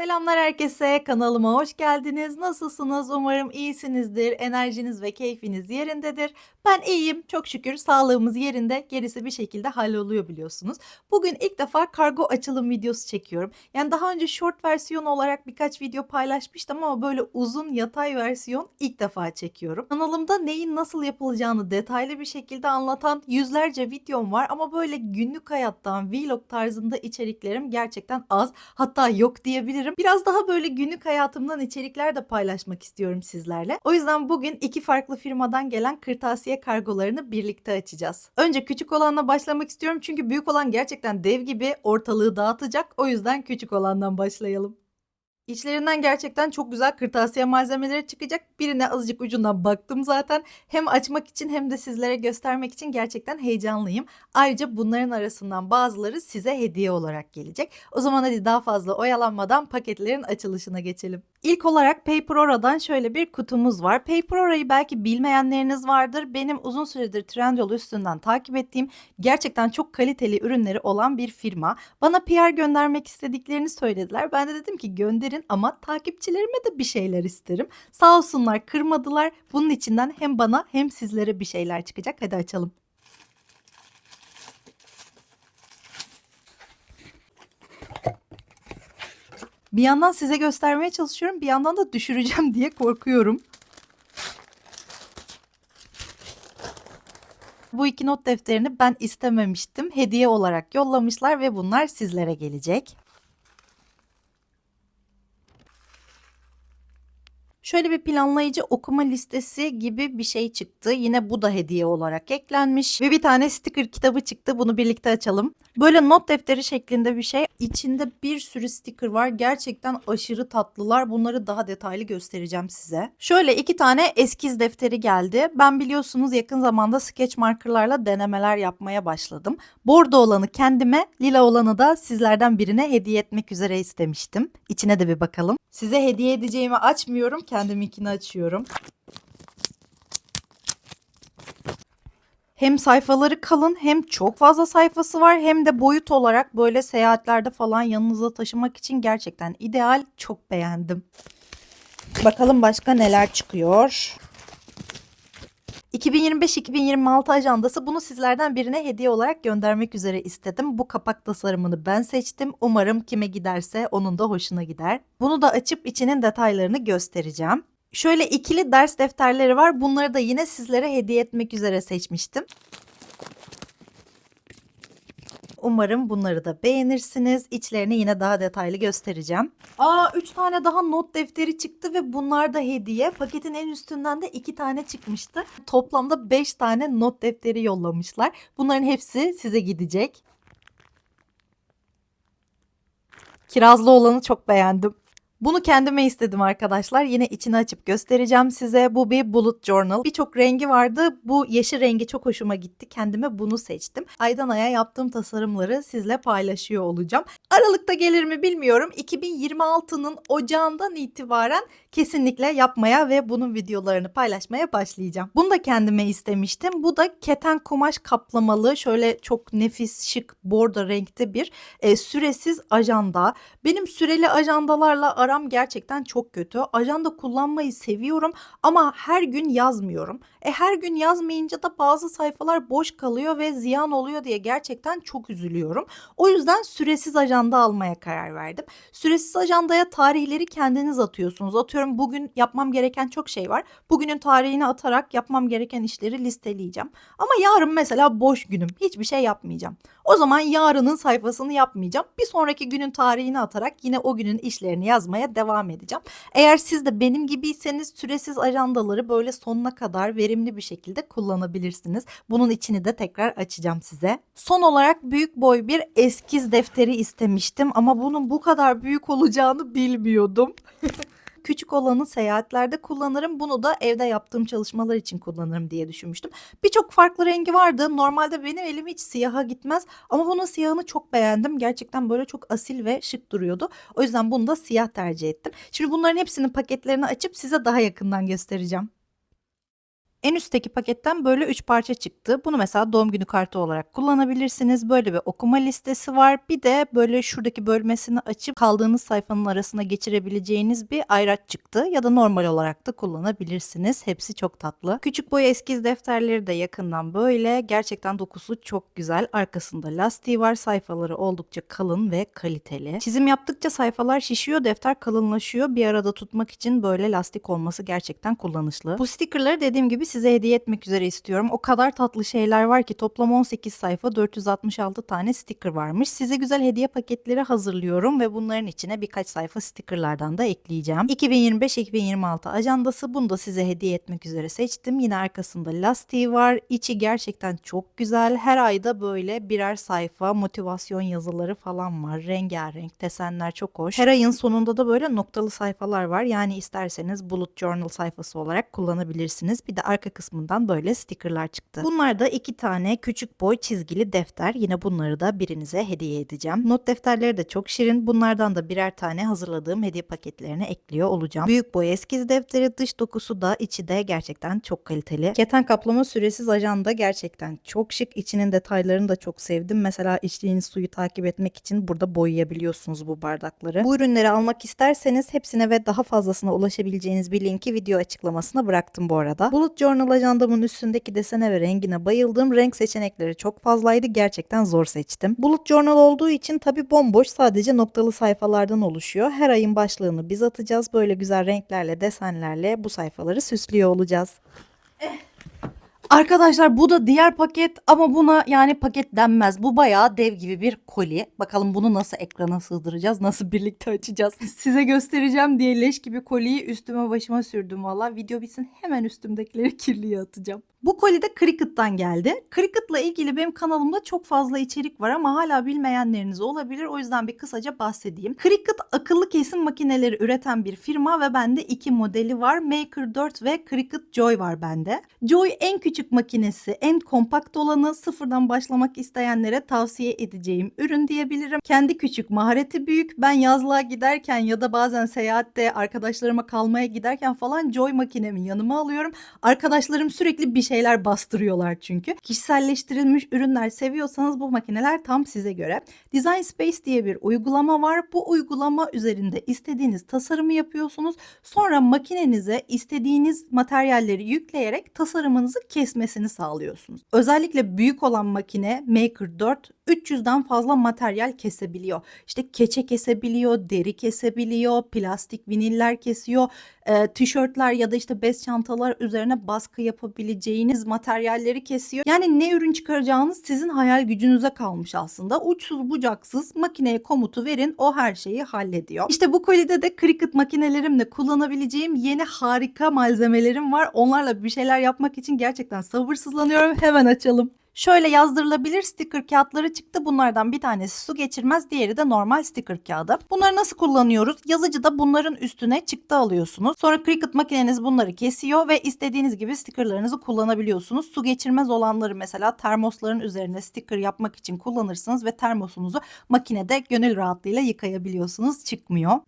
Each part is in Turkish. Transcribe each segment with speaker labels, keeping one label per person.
Speaker 1: Selamlar herkese, kanalıma hoş geldiniz. Nasılsınız? Umarım iyisinizdir. Enerjiniz ve keyfiniz yerindedir. Ben iyiyim, çok şükür sağlığımız yerinde. Gerisi bir şekilde halloluyor biliyorsunuz. Bugün ilk defa kargo açılım videosu çekiyorum. Yani daha önce short versiyon olarak birkaç video paylaşmıştım ama böyle uzun yatay versiyon ilk defa çekiyorum. Kanalımda neyin nasıl yapılacağını detaylı bir şekilde anlatan yüzlerce videom var ama böyle günlük hayattan vlog tarzında içeriklerim gerçekten az hatta yok diyebilirim. Biraz daha böyle günlük hayatımdan içerikler de paylaşmak istiyorum sizlerle. O yüzden bugün iki farklı firmadan gelen kırtasiye kargolarını birlikte açacağız. Önce küçük olanla başlamak istiyorum çünkü büyük olan gerçekten dev gibi ortalığı dağıtacak. O yüzden küçük olandan başlayalım. İçlerinden gerçekten çok güzel kırtasiye malzemeleri çıkacak. Birine azıcık ucundan baktım zaten. Hem açmak için hem de sizlere göstermek için gerçekten heyecanlıyım. Ayrıca bunların arasından bazıları size hediye olarak gelecek. O zaman hadi daha fazla oyalanmadan paketlerin açılışına geçelim. İlk olarak Paperora'dan şöyle bir kutumuz var. Paperora'yı belki bilmeyenleriniz vardır. Benim uzun süredir Trendyol üstünden takip ettiğim gerçekten çok kaliteli ürünleri olan bir firma. Bana PR göndermek istediklerini söylediler. Ben de dedim ki gönderin ama takipçilerime de bir şeyler isterim. Sağ olsunlar kırmadılar. Bunun içinden hem bana hem sizlere bir şeyler çıkacak. Hadi açalım. Bir yandan size göstermeye çalışıyorum, bir yandan da düşüreceğim diye korkuyorum. Bu iki not defterini ben istememiştim. Hediye olarak yollamışlar ve bunlar sizlere gelecek. Şöyle bir planlayıcı okuma listesi gibi bir şey çıktı. Yine bu da hediye olarak eklenmiş. Ve bir tane sticker kitabı çıktı. Bunu birlikte açalım. Böyle not defteri şeklinde bir şey. İçinde bir sürü sticker var. Gerçekten aşırı tatlılar. Bunları daha detaylı göstereceğim size. Şöyle iki tane eskiz defteri geldi. Ben biliyorsunuz yakın zamanda sketch markerlarla denemeler yapmaya başladım. Bordo olanı kendime, lila olanı da sizlerden birine hediye etmek üzere istemiştim. İçine de bir bakalım. Size hediye edeceğimi açmıyorum. Kendiminkini açıyorum. Hem sayfaları kalın hem çok fazla sayfası var hem de boyut olarak böyle seyahatlerde falan yanınıza taşımak için gerçekten ideal. Çok beğendim. Bakalım başka neler çıkıyor. 2025-2026 ajandası bunu sizlerden birine hediye olarak göndermek üzere istedim. Bu kapak tasarımını ben seçtim. Umarım kime giderse onun da hoşuna gider. Bunu da açıp içinin detaylarını göstereceğim. Şöyle ikili ders defterleri var. Bunları da yine sizlere hediye etmek üzere seçmiştim. Umarım bunları da beğenirsiniz. İçlerini yine daha detaylı göstereceğim. Aa 3 tane daha not defteri çıktı ve bunlar da hediye. Paketin en üstünden de 2 tane çıkmıştı. Toplamda 5 tane not defteri yollamışlar. Bunların hepsi size gidecek. Kirazlı olanı çok beğendim. Bunu kendime istedim arkadaşlar. Yine içini açıp göstereceğim size. Bu bir bullet journal. Birçok rengi vardı. Bu yeşil rengi çok hoşuma gitti. Kendime bunu seçtim. Aydan aya yaptığım tasarımları sizle paylaşıyor olacağım. Aralıkta gelir mi bilmiyorum. 2026'nın ocağından itibaren kesinlikle yapmaya ve bunun videolarını paylaşmaya başlayacağım. Bunu da kendime istemiştim. Bu da keten kumaş kaplamalı şöyle çok nefis şık bordo renkte bir e, süresiz ajanda. Benim süreli ajandalarla aram gerçekten çok kötü. Ajanda kullanmayı seviyorum ama her gün yazmıyorum. E her gün yazmayınca da bazı sayfalar boş kalıyor ve ziyan oluyor diye gerçekten çok üzülüyorum. O yüzden süresiz ajanda almaya karar verdim. Süresiz ajandaya tarihleri kendiniz atıyorsunuz. Atıyorum bugün yapmam gereken çok şey var. Bugünün tarihini atarak yapmam gereken işleri listeleyeceğim. Ama yarın mesela boş günüm. Hiçbir şey yapmayacağım. O zaman yarının sayfasını yapmayacağım. Bir sonraki günün tarihini atarak yine o günün işlerini yazmaya devam edeceğim. Eğer siz de benim gibiyseniz süresiz ajandaları böyle sonuna kadar verimli bir şekilde kullanabilirsiniz. Bunun içini de tekrar açacağım size. Son olarak büyük boy bir eskiz defteri istemiştim ama bunun bu kadar büyük olacağını bilmiyordum. Küçük olanı seyahatlerde kullanırım. Bunu da evde yaptığım çalışmalar için kullanırım diye düşünmüştüm. Birçok farklı rengi vardı. Normalde benim elim hiç siyaha gitmez. Ama bunun siyahını çok beğendim. Gerçekten böyle çok asil ve şık duruyordu. O yüzden bunu da siyah tercih ettim. Şimdi bunların hepsinin paketlerini açıp size daha yakından göstereceğim. En üstteki paketten böyle 3 parça çıktı. Bunu mesela doğum günü kartı olarak kullanabilirsiniz. Böyle bir okuma listesi var. Bir de böyle şuradaki bölmesini açıp kaldığınız sayfanın arasına geçirebileceğiniz bir ayraç çıktı. Ya da normal olarak da kullanabilirsiniz. Hepsi çok tatlı. Küçük boy eskiz defterleri de yakından böyle. Gerçekten dokusu çok güzel. Arkasında lastiği var. Sayfaları oldukça kalın ve kaliteli. Çizim yaptıkça sayfalar şişiyor, defter kalınlaşıyor. Bir arada tutmak için böyle lastik olması gerçekten kullanışlı. Bu stickerları dediğim gibi size hediye etmek üzere istiyorum. O kadar tatlı şeyler var ki toplam 18 sayfa 466 tane sticker varmış. Size güzel hediye paketleri hazırlıyorum ve bunların içine birkaç sayfa stickerlardan da ekleyeceğim. 2025-2026 ajandası bunu da size hediye etmek üzere seçtim. Yine arkasında lastiği var. İçi gerçekten çok güzel. Her ayda böyle birer sayfa motivasyon yazıları falan var. Rengarenk desenler çok hoş. Her ayın sonunda da böyle noktalı sayfalar var. Yani isterseniz bullet journal sayfası olarak kullanabilirsiniz. Bir de arka kısmından böyle stickerlar çıktı. Bunlar da iki tane küçük boy çizgili defter. Yine bunları da birinize hediye edeceğim. Not defterleri de çok şirin. Bunlardan da birer tane hazırladığım hediye paketlerine ekliyor olacağım. Büyük boy eskiz defteri dış dokusu da içi de gerçekten çok kaliteli. Keten kaplama süresiz ajanda gerçekten çok şık. İçinin detaylarını da çok sevdim. Mesela içtiğiniz suyu takip etmek için burada boyayabiliyorsunuz bu bardakları. Bu ürünleri almak isterseniz hepsine ve daha fazlasına ulaşabileceğiniz bir linki video açıklamasına bıraktım bu arada. Bullet Journal ajandamın üstündeki desene ve rengine bayıldım. Renk seçenekleri çok fazlaydı. Gerçekten zor seçtim. Bullet Journal olduğu için tabi bomboş sadece noktalı sayfalardan oluşuyor. Her ayın başlığını biz atacağız. Böyle güzel renklerle, desenlerle bu sayfaları süslüyor olacağız. Arkadaşlar bu da diğer paket ama buna yani paket denmez. Bu bayağı dev gibi bir koli. Bakalım bunu nasıl ekrana sığdıracağız? Nasıl birlikte açacağız? Size göstereceğim diye leş gibi koliyi üstüme başıma sürdüm valla. Video bitsin hemen üstümdekileri kirliye atacağım. Bu koli de Cricut'tan geldi. Cricut'la ilgili benim kanalımda çok fazla içerik var ama hala bilmeyenleriniz olabilir. O yüzden bir kısaca bahsedeyim. Cricut akıllı kesim makineleri üreten bir firma ve bende iki modeli var. Maker 4 ve Cricut Joy var bende. Joy en küçük makinesi, en kompakt olanı sıfırdan başlamak isteyenlere tavsiye edeceğim ürün diyebilirim. Kendi küçük, mahareti büyük. Ben yazlığa giderken ya da bazen seyahatte arkadaşlarıma kalmaya giderken falan Joy makinemi yanıma alıyorum. Arkadaşlarım sürekli bir şeyler bastırıyorlar çünkü. Kişiselleştirilmiş ürünler seviyorsanız bu makineler tam size göre. Design Space diye bir uygulama var. Bu uygulama üzerinde istediğiniz tasarımı yapıyorsunuz. Sonra makinenize istediğiniz materyalleri yükleyerek tasarımınızı kesmesini sağlıyorsunuz. Özellikle büyük olan makine Maker 4 300'den fazla materyal kesebiliyor. İşte keçe kesebiliyor, deri kesebiliyor, plastik viniller kesiyor, e, tişörtler ya da işte bez çantalar üzerine baskı yapabileceğiniz materyalleri kesiyor. Yani ne ürün çıkaracağınız sizin hayal gücünüze kalmış aslında. Uçsuz bucaksız makineye komutu verin o her şeyi hallediyor. İşte bu kolide de Cricut makinelerimle kullanabileceğim yeni harika malzemelerim var. Onlarla bir şeyler yapmak için gerçekten sabırsızlanıyorum. Hemen açalım. Şöyle yazdırılabilir sticker kağıtları çıktı. Bunlardan bir tanesi su geçirmez, diğeri de normal sticker kağıdı. Bunları nasıl kullanıyoruz? Yazıcıda bunların üstüne çıktı alıyorsunuz. Sonra Cricut makineniz bunları kesiyor ve istediğiniz gibi stickerlarınızı kullanabiliyorsunuz. Su geçirmez olanları mesela termosların üzerine sticker yapmak için kullanırsınız ve termosunuzu makinede gönül rahatlığıyla yıkayabiliyorsunuz. Çıkmıyor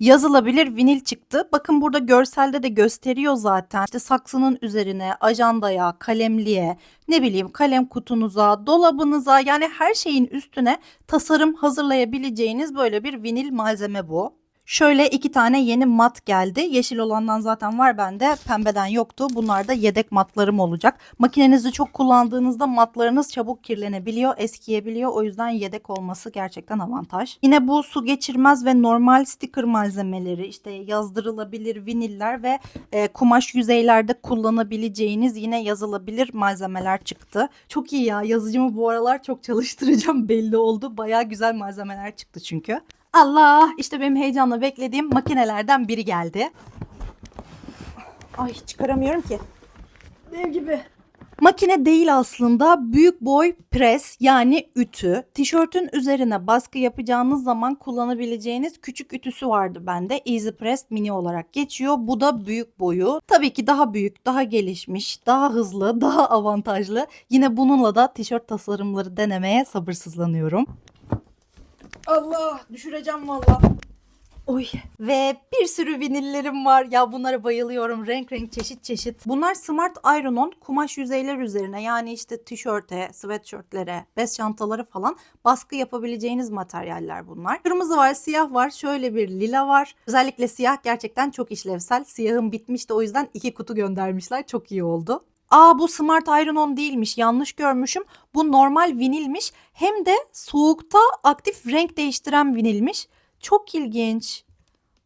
Speaker 1: yazılabilir vinil çıktı. Bakın burada görselde de gösteriyor zaten. İşte saksının üzerine, ajandaya, kalemliğe, ne bileyim kalem kutunuza, dolabınıza yani her şeyin üstüne tasarım hazırlayabileceğiniz böyle bir vinil malzeme bu. Şöyle iki tane yeni mat geldi. Yeşil olandan zaten var bende. Pembeden yoktu. Bunlar da yedek matlarım olacak. Makinenizi çok kullandığınızda matlarınız çabuk kirlenebiliyor, eskiyebiliyor. O yüzden yedek olması gerçekten avantaj. Yine bu su geçirmez ve normal sticker malzemeleri, işte yazdırılabilir viniller ve e, kumaş yüzeylerde kullanabileceğiniz yine yazılabilir malzemeler çıktı. Çok iyi ya. Yazıcımı bu aralar çok çalıştıracağım belli oldu. Baya güzel malzemeler çıktı çünkü. Allah işte benim heyecanla beklediğim makinelerden biri geldi. Ay çıkaramıyorum ki. Dev gibi. Makine değil aslında büyük boy pres yani ütü. Tişörtün üzerine baskı yapacağınız zaman kullanabileceğiniz küçük ütüsü vardı bende. Easy Press Mini olarak geçiyor. Bu da büyük boyu. Tabii ki daha büyük, daha gelişmiş, daha hızlı, daha avantajlı. Yine bununla da tişört tasarımları denemeye sabırsızlanıyorum. Allah düşüreceğim valla. Oy. Ve bir sürü vinillerim var. Ya bunlara bayılıyorum. Renk renk çeşit çeşit. Bunlar Smart Iron-On kumaş yüzeyler üzerine yani işte tişörte, sweatshirtlere, bez çantaları falan baskı yapabileceğiniz materyaller bunlar. Kırmızı var, siyah var, şöyle bir lila var. Özellikle siyah gerçekten çok işlevsel. Siyahım bitmişti o yüzden iki kutu göndermişler. Çok iyi oldu. Aa bu Smart Iron-On değilmiş. Yanlış görmüşüm. Bu normal vinilmiş. Hem de soğukta aktif renk değiştiren vinilmiş. Çok ilginç.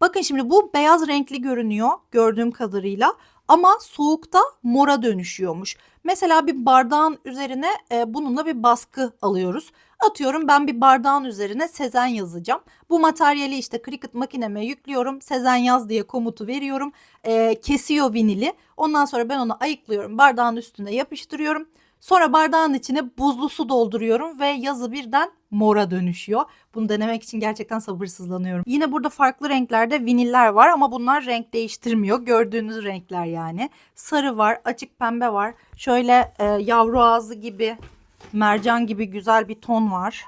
Speaker 1: Bakın şimdi bu beyaz renkli görünüyor gördüğüm kadarıyla ama soğukta mora dönüşüyormuş. Mesela bir bardağın üzerine e, bununla bir baskı alıyoruz. Atıyorum ben bir bardağın üzerine Sezen yazacağım. Bu materyali işte Cricut makineme yüklüyorum. Sezen yaz diye komutu veriyorum. E, kesiyor vinili. Ondan sonra ben onu ayıklıyorum. Bardağın üstüne yapıştırıyorum. Sonra bardağın içine buzlu su dolduruyorum ve yazı birden mora dönüşüyor. Bunu denemek için gerçekten sabırsızlanıyorum. Yine burada farklı renklerde viniller var ama bunlar renk değiştirmiyor. Gördüğünüz renkler yani. Sarı var, açık pembe var. Şöyle e, yavru ağzı gibi, mercan gibi güzel bir ton var.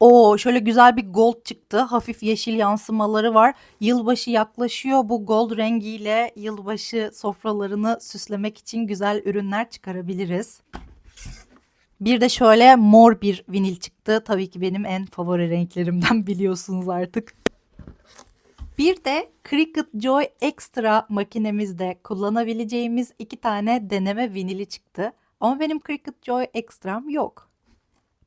Speaker 1: Oo şöyle güzel bir gold çıktı. Hafif yeşil yansımaları var. Yılbaşı yaklaşıyor. Bu gold rengiyle yılbaşı sofralarını süslemek için güzel ürünler çıkarabiliriz. Bir de şöyle mor bir vinil çıktı. Tabii ki benim en favori renklerimden biliyorsunuz artık. Bir de Cricut Joy Extra makinemizde kullanabileceğimiz iki tane deneme vinili çıktı. Ama benim Cricut Joy Extra'm yok.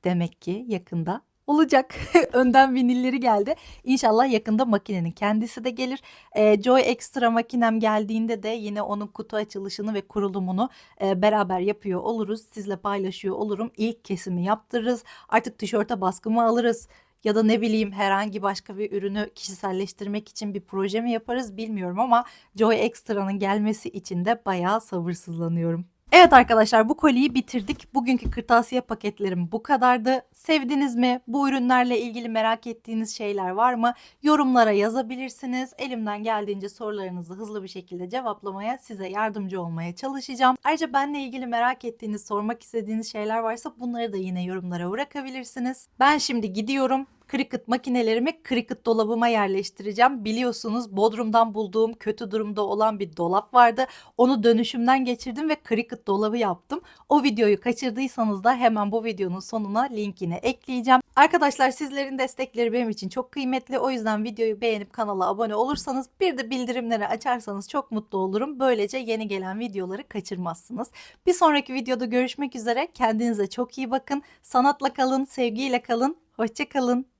Speaker 1: Demek ki yakında olacak. Önden vinilleri geldi. İnşallah yakında makinenin kendisi de gelir. Ee, Joy Extra makinem geldiğinde de yine onun kutu açılışını ve kurulumunu e, beraber yapıyor oluruz. Sizle paylaşıyor olurum. İlk kesimi yaptırırız. Artık tişörte baskımı alırız. Ya da ne bileyim herhangi başka bir ürünü kişiselleştirmek için bir proje mi yaparız bilmiyorum ama Joy Extra'nın gelmesi için de bayağı sabırsızlanıyorum. Evet arkadaşlar bu koliyi bitirdik. Bugünkü kırtasiye paketlerim bu kadardı. Sevdiniz mi? Bu ürünlerle ilgili merak ettiğiniz şeyler var mı? Yorumlara yazabilirsiniz. Elimden geldiğince sorularınızı hızlı bir şekilde cevaplamaya, size yardımcı olmaya çalışacağım. Ayrıca benle ilgili merak ettiğiniz, sormak istediğiniz şeyler varsa bunları da yine yorumlara bırakabilirsiniz. Ben şimdi gidiyorum. Cricut makinelerimi Cricut dolabıma yerleştireceğim. Biliyorsunuz Bodrum'dan bulduğum kötü durumda olan bir dolap vardı. Onu dönüşümden geçirdim ve Cricut dolabı yaptım. O videoyu kaçırdıysanız da hemen bu videonun sonuna linkini ekleyeceğim. Arkadaşlar sizlerin destekleri benim için çok kıymetli. O yüzden videoyu beğenip kanala abone olursanız bir de bildirimleri açarsanız çok mutlu olurum. Böylece yeni gelen videoları kaçırmazsınız. Bir sonraki videoda görüşmek üzere. Kendinize çok iyi bakın. Sanatla kalın, sevgiyle kalın. Hoşçakalın.